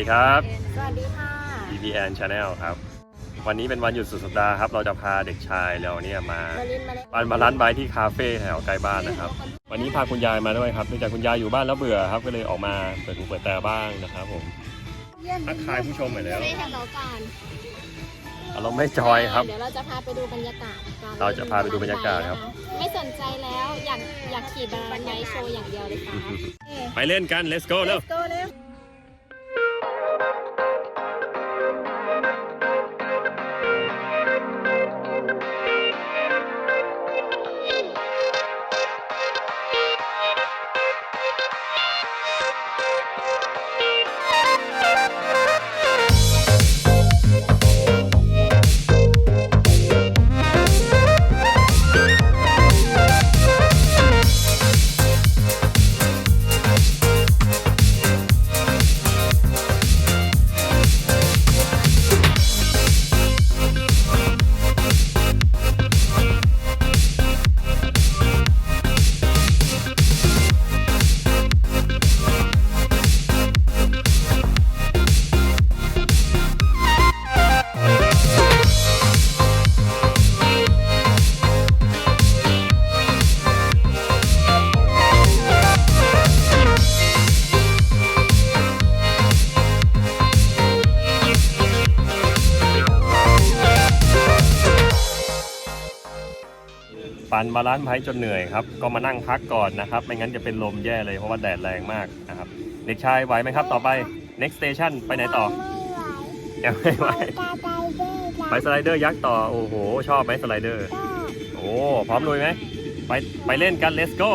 ดีครับ สวัสดีค่ะ EPN Channel ครับ วันนี้เป็นวันหยุดสุดสัปดาห์ครับ เราจะพาเด็กชายเราเนี่ยมามาลินมาเล่นมามาร้านไบค์ที่คาเฟ่แถวใกล้บ้านนะครับ วันนี้พาคุณยายมาด้วยครับเนื่องจากคุณยายอยู่บ้านแล้วเบื่อครับ ก็เลยออกมาเปิดหูเปิดตาบ้างนะครับผมทักทายผู้ชมหน่อยแล้ว ไม่ทำเราการเราไม่จอยครับ เดี๋ยวเราจะพาไปดูบรรยากาศกันเราจะพาไปดูบรรยากาศครับ ไม่สนใจแล้วอยากอยากขี่บรรยายโชว์อย่างเดียวเลยค่ะไปเล่นกัน let's go เร็ว Let's go เร็ว ปั่นมาร้านไบค์จนเหนื่อยครับ ก็มานั่งพักก่อนนะครับ ไม่งั้นจะเป็นลมแย่เลยเพราะว่าแดดแรงมากนะครับ เด็กชายไหวไหมครับ ต่อไป next station ไปไหนต่อยังไม่ไหวไปสไลเดอร์ยักษ์ต่อ โอ้โห ชอบไหมสไลเดอร์ โอ้ พร้อมลุยไหม ไป ไปเล่นกัน let's go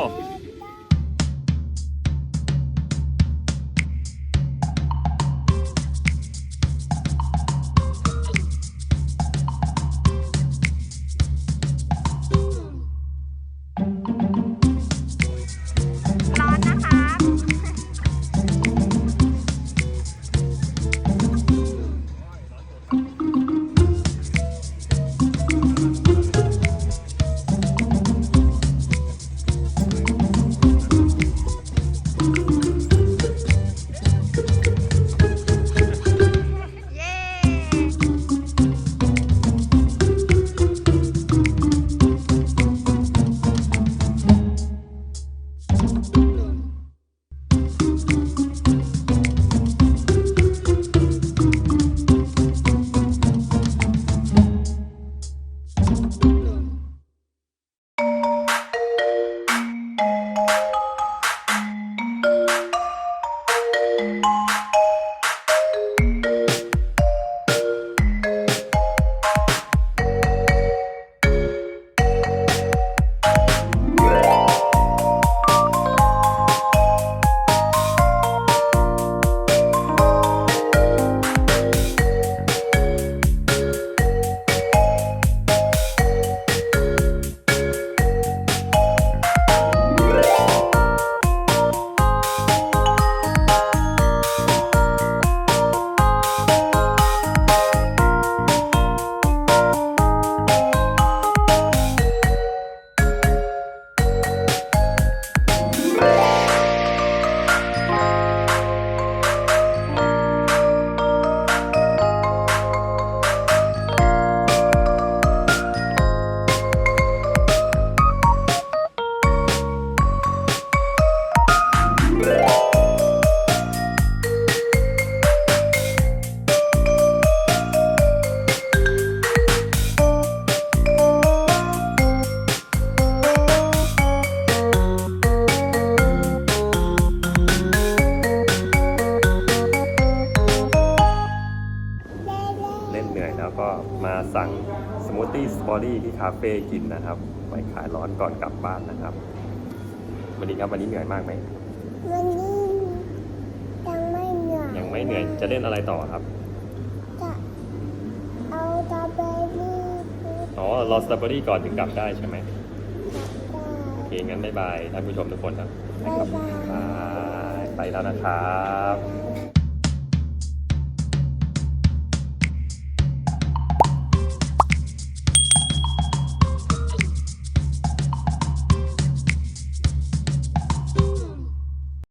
สั่งสมูทตี้สปอรี่ที่คาเฟ่กินนะครับไว้ขายร้อนก่อนกลับบ้านนะครับ วันนี้ครับวันนี้เหนื่อยมากไหมวันนี้ยังไม่เหนื่อยยังไม่เหนื่อยจะเล่นอะไรต่อครับจะเอาตาเบอรี่อ๋อรอสตรอเบอรี่ก่อนถึงกลับได้ใช่ไหมกลับโอเคงั้นบ๊ายบายท่านผู้ชมทุกคนครับได้บ๊ายบายบายไปแล้วนะครับได้